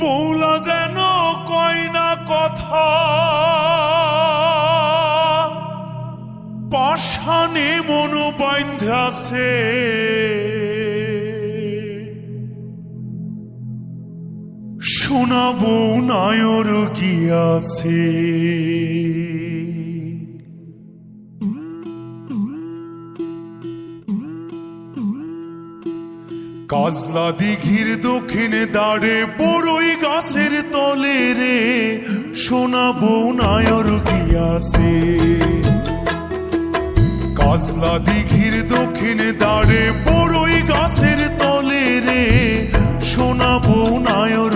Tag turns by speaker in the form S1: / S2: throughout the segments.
S1: বৌলা যেন কয়না কথা। পাশানে মন বাইন্ধাছে শোনাবো নায়র গিয়াছে। কাজলা দিঘির দক্ষিণে দাঁড়ে বড়ই গাছের তলে রে, শোনাবো নায়র গিয়াছে কাজলা দিঘির দক্ষিণে দাঁড়ে বড়ই গাছের তলে রে, শোনাবো নায়র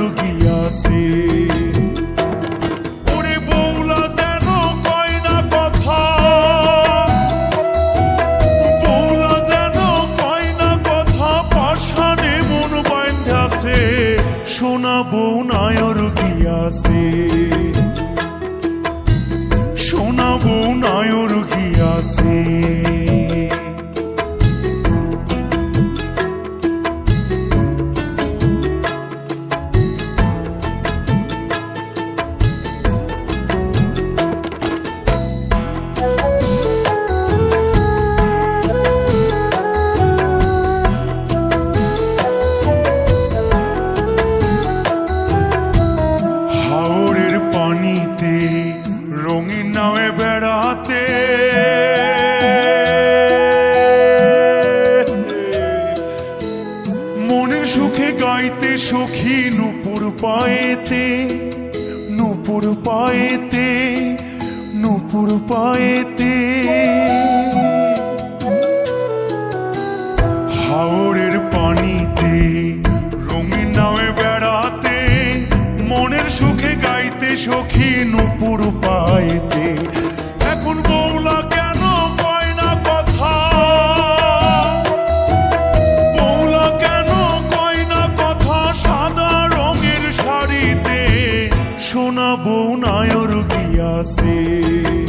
S1: গিয়াছে গাইতে সখী নুপুর পায়েতে নুপুর পায়েতে নুপুর পায়েতে। হাওরের পানিতে, রঙিন নামে বেড়াতে, মনের সুখে গাইতে সখী সোনা বউ নায়র গিয়াছে সোনা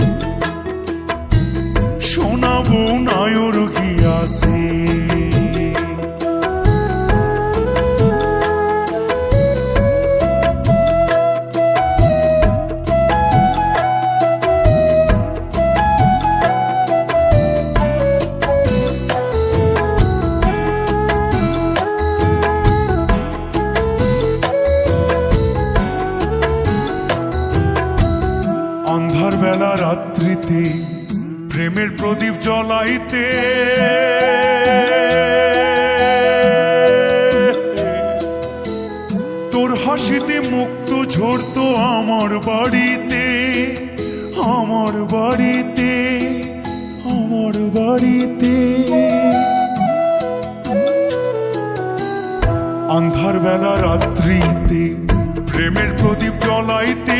S1: বেলা রাত্রিতে প্রেমের প্রদীপ জ্বলাইতে। তোর হাসিতে মুক্ত ঝরতো আমার বাড়িতে আমার বাড়িতে আমার বাড়িতে। আন্ধার বেলা রাত্রিতে প্রেমের প্রদীপ জ্বলাইতে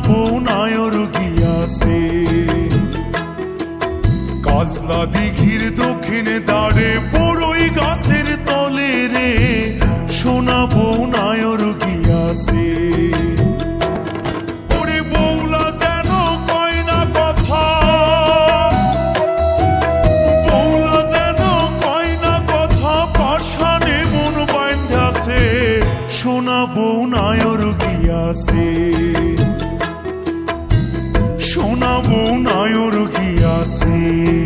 S1: সোনা বউ নায়র গিয়াছে কাজলা দিঘির দক্ষিণে দাঁড়ে বড়ই গাছের তলে রে সোনা বউ নায়র গিয়াছে ওরে বৌলা যেন সোনা নায়র কি গিয়াছে।